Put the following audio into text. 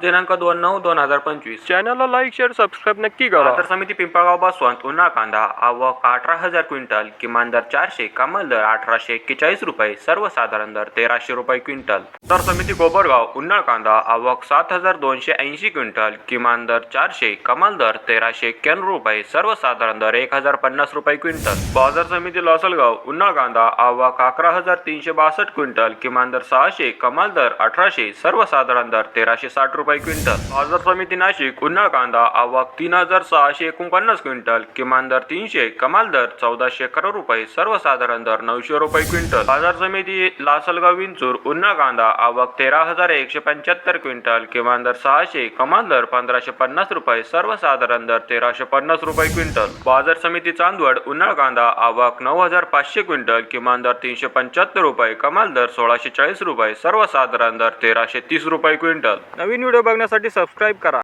दिनांक दोन नऊ दोन हजार पंचवीस. चॅनलला लाईक शेअर सबस्क्राईब नक्की करा. बाजार समिती पिंपळगाव बसवंत उन्हाळ कांदा आवक अठरा हजार क्विंटल किमान दर चारशे कमाल दर अठराशे एक्केचाळीस रुपये सर्वसाधारण दर तेराशे रुपये क्विंटल. बाजार समिती कोपरगाव उन्हाळ कांदा आवक सात हजार दोनशे ऐंशी क्विंटल किमान दर चारशे कमाल दर तेराशे एक्क्याण्णव रुपये सर्वसाधारण दर एक हजार पन्नास रुपये क्विंटल. बाजार समिती लासलगाव उन्हाळ कांदा आवक अकरा हजार तीनशे बासष्ट क्विंटल किमान दर सहाशे कमाल दर अठराशे सर्वसाधारण दर तेराशे साठ रुपये क्विंटल. बाजार समिती नाशिक उन्हाळ कांदा आवक तीन हजार सहाशे एकोणपन्नास क्विंटल किमान दर तीनशे कमाल दर चौदाशे अकरा रुपये सर्वसाधारण दर नऊशे रुपये क्विंटल. बाजार समिती लासलगाव विंचूर उन्हाळ कांदा आवक तेरा हजार एकशे पंच्याहत्तर क्विंटल किमान दर सहाशे कमाल दर पंधराशे पन्नास रुपये सर्वसाधारण दर तेराशे पन्नास रुपये क्विंटल. बाजार समिती चांदवड उन्हाळ कांदा आवक नऊ हजार पाचशे क्विंटल किमान दर तीनशे पंच्याहत्तर रुपये कमाल दर सोळाशे चाळीस रुपये सर्वसाधारण दर तेराशे तीस रुपये क्विंटल. नवीन व्हिडिओ बघण्यासाठी सबस्क्राईब करा.